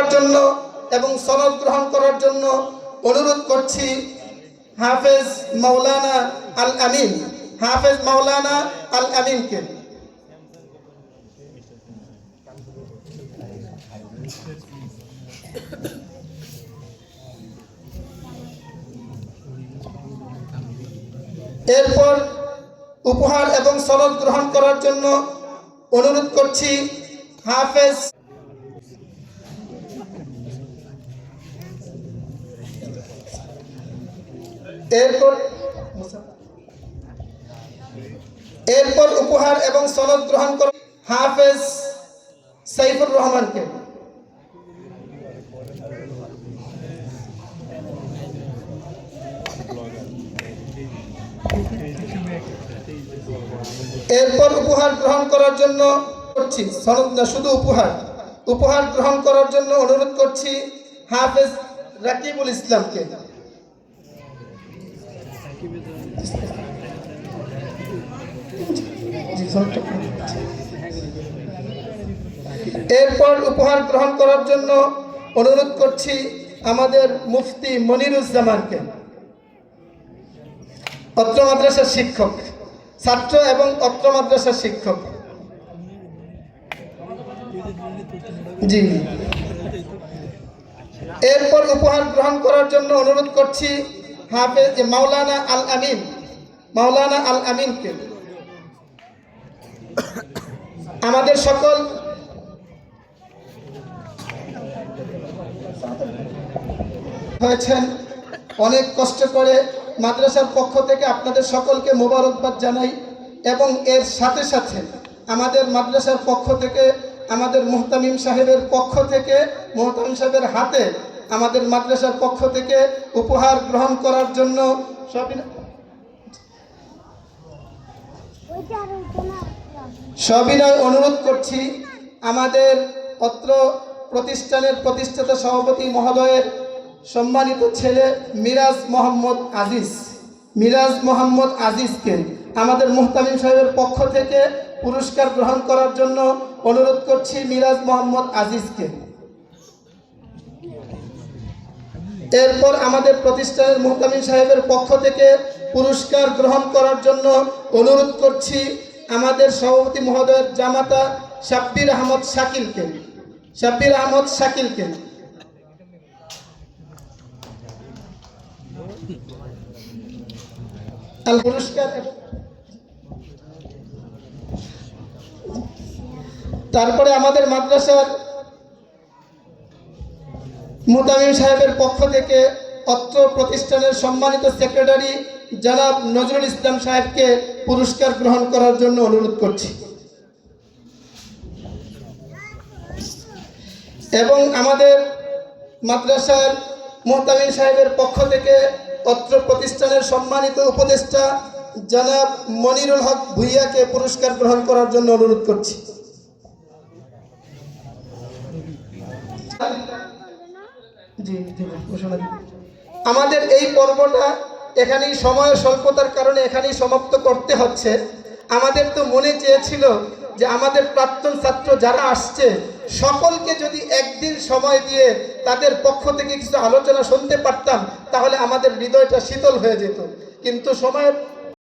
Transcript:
করার জন্য এবং সনদ গ্রহণ করার জন্য অনুরোধ করছি হাফেজ মাওলানা আল আমিন, হাফেজ মাওলানা আল আমিনকে। এরপর উপহার এবং সনদ গ্রহণ করার জন্য অনুরোধ করছি হাফেজ এরপর এরপর উপহার এবং সনদ গ্রহণ কর। হাফেজ সাইফুর রহমানকে। এরপর উপহার গ্রহণ করার জন্য করছি। সনদ না শুধু উপহার। উপহার গ্রহণ করার জন্য অনুরোধ করছি হাফেজ রাকিবুল ইসলামকে। এরপর উপহার গ্রহণ করার জন্য অনুরোধ করছি আমাদের মুফতি মনিরুজ্জামানকে। অত্র মাদ্রাসার শিক্ষক, ছাত্র এবং অত্র মাদ্রাসার শিক্ষক। জি। এরপর উপহার গ্রহণ করার জন্য অনুরোধ করছি হাফেজ মাওলানা আল আমিন মাওলানা আল আমিনকে আমাদের সকল হয়েছেন, অনেক কষ্ট করে মাদ্রাসার পক্ষ থেকে আপনাদের সকলকে মোবারকবাদ জানাই এবং এর সাথে সাথে আমাদের মাদ্রাসার পক্ষ থেকে, আমাদের মোহতামিম সাহেবের পক্ষ থেকে, মোহতামিম সাহেবের হাতে আমাদের মাদ্রাসার পক্ষ থেকে উপহার গ্রহণ করার জন্য সবিনয় অনুরোধ করছি, আমাদের অত্র প্রতিষ্ঠানের প্রতিষ্ঠাতা সভাপতি মহোদয়ের সম্মানিত ছেলে মিরাজ মোহাম্মদ আজিজ। মিরাজ মোহাম্মদ আজিজকে আমাদের মুহতামিম সাহেবের পক্ষ থেকে পুরস্কার গ্রহণ করার জন্য অনুরোধ করছি মিরাজ মোহাম্মদ আজিজকে। এরপর আমাদের প্রতিষ্ঠানের মুহতামিম সাহেবের পক্ষ থেকে পুরস্কার গ্রহণ করার জন্য অনুরোধ করছি আমাদের সভাপতি মহোদয়ের জামাতা শাব্বির আহমদ শাকিলকে। শাব্বির আহমদ শাকিলকে। তারপরে আমাদের মাদ্রাসার মুতামিম সাহেবের পক্ষ থেকে অত্র প্রতিষ্ঠানের সম্মানিত সেক্রেটারি জনাব নজরুল ইসলাম সাহেবকে পুরস্কার গ্রহণ করার জন্য অনুরোধ করছি। এবং আমাদের মাদ্রাসার মোহতামিম সাহেবের পক্ষ থেকে অত্র প্রতিষ্ঠানের সম্মানিত উপদেষ্টা জনাব মনিরুল হক ভুইয়াকে পুরস্কার গ্রহণ করার জন্য অনুরোধ করছি। আমাদের এই পর্বটা এখানেই সময় স্বল্পতার কারণে এখানেই সমাপ্ত করতে হচ্ছে। আমাদের তো মনে চেয়েছিল যে আমাদের প্রাক্তন ছাত্র যারা আসছে, সকলকে যদি একদিন সময় দিয়ে তাদের পক্ষ থেকে কিছু আলোচনা শুনতে পারতাম, তাহলে আমাদের হৃদয়টা শীতল হয়ে যেত। কিন্তু সময়ের